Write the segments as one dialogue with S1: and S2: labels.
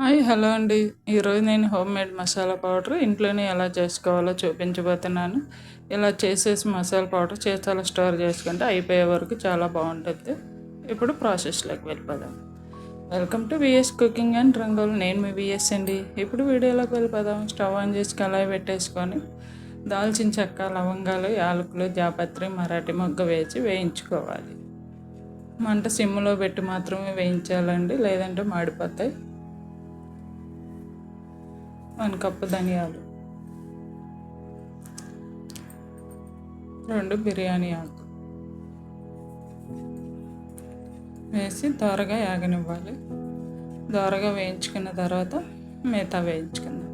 S1: Hi hello అండి. ఈరోజు నేను హోమ్ మేడ్ మసాలా పౌడర్ ఇంట్లోనే ఎలా చేసుకోవాలో చూపించబోతున్నాను. ఇలా చేసేసి మసాలా పౌడర్ చేతాల స్టోర్ చేసుకుంటే అయిపోయే వరకు చాలా బాగుంటుంది. ఇప్పుడు ప్రాసెస్లోకి వెళ్ళిపోదాం. Welcome to VS cooking and Rangoli. నేను మీ విఎస్ అండి. ఇప్పుడు వీడియోలోకి వెళ్ళిపోదాం. స్టవ్ ఆన్ చేసి కళాయి పెట్టేసుకొని దాల్చిన చెక్క లవంగాలు యాలకులు జాపత్రి మరాఠీ మొగ్గ వేసి వేయించుకోవాలి. మంట సిమ్లో పెట్టి మాత్రమే వేయించాలండి లేదంటే మాడిపోతాయి. వన్ కప్పు ధనియాలు. రెండు బిర్యానీ ఆకు. వేసి దోరగా యాగనివ్వాలి. దోరగా వేయించుకున్న తర్వాత మిగతా వేయించుకుందాం.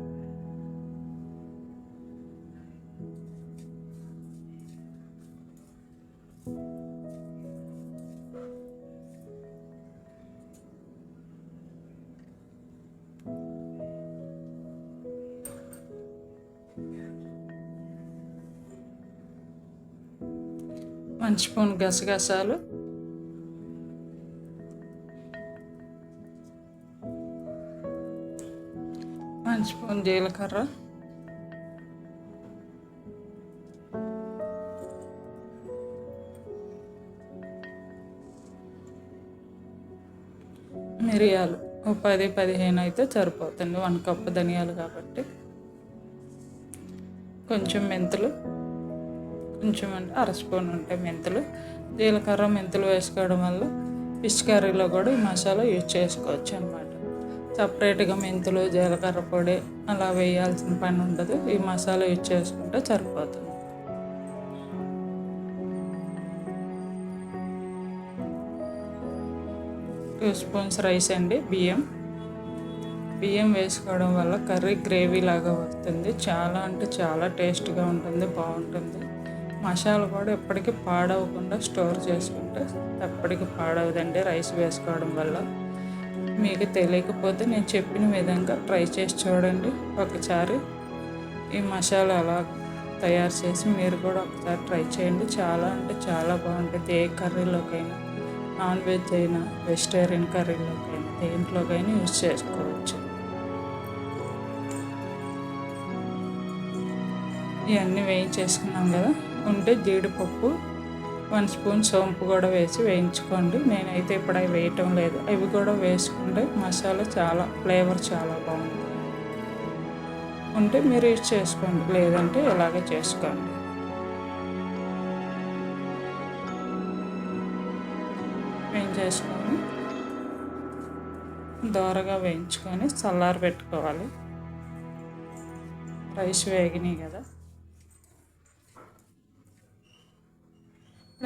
S1: వన్ స్పూన్ గసగసాలు. వన్ స్పూన్ జీలకర్ర. మిరియాలు ఓ పది పదిహేను అయితే సరిపోతుంది. వన్ కప్ ధనియాలు కాబట్టి. కొంచెం మెంతులు. కొంచెం అంటే అర స్పూన్ ఉంటాయి మెంతులు. జీలకర్ర మెంతులు వేసుకోవడం వల్ల ఫిష్ కర్రీలో కూడా ఈ మసాలా యూజ్ చేసుకోవచ్చు అనమాట సపరేట్గా మెంతులు జీలకర్ర పొడి అలా వేయాల్సిన పని ఉండదు. ఈ మసాలా యూజ్ చేసుకుంటే సరిపోతుంది. టూ స్పూన్స్ రైస్ అండి బియ్యం. బియ్యం వేసుకోవడం వల్ల కర్రీ గ్రేవీ లాగా వస్తుంది. చాలా అంటే చాలా టేస్ట్గా ఉంటుంది బాగుంటుంది. మసాలా కూడా ఎప్పటికీ పాడవకుండా స్టోర్ చేసుకుంటే ఎప్పటికీ పాడవదండి. రైస్ వేసుకోవడం వల్ల మీకు తెలియకపోతే నేను చెప్పిన విధంగా ట్రై చేసి చూడండి. ఒకసారి ఈ మసాలా అలా తయారు చేసి మీరు కూడా ఒకసారి ట్రై చేయండి. చాలా అంటే చాలా బాగుంటుంది. ఏ కర్రీలోకైనా నాన్ వెజ్ అయినా వెజిటేరియన్ కర్రీలోకైనా దేంట్లోకైనా యూజ్ చేసుకోవచ్చు. ఇవన్నీ వేయించేసుకున్నాం కదా. ఉంటే జీడిపప్పు వన్ స్పూన్ సోంపు కూడా వేసి వేయించుకోండి. నేనైతే ఇప్పుడు అవి వేయటం లేదు. అవి కూడా వేసుకుంటే మసాలా చాలా ఫ్లేవర్ చాలా బాగుంది. ఉంటే మీరు యూజ్ చేసుకోండి. లేదంటే ఇలాగే చేసుకోండి. వేయించేసుకొని దోరగా వేయించుకొని చల్లారి పెట్టుకోవాలి రైస్ వేగినాయి కదా.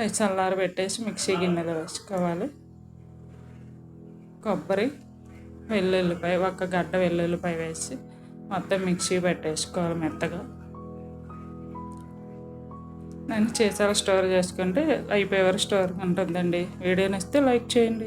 S1: చల్లారి పెట్టేసి మిక్సీ గిన్నెలో వేసుకోవాలి. కొబ్బరి వెల్లుల్లిపాయ ఒక గడ్డ వెల్లుల్లిపాయ వేసి మొత్తం మిక్సీ పెట్టేసుకోవాలి మెత్తగా. నేను చేసాల స్టోర్ చేసుకుంటే అయిపోయేవారు స్టోర్ ఉంటుందండి. వీడియో ఇస్తే లైక్ చేయండి.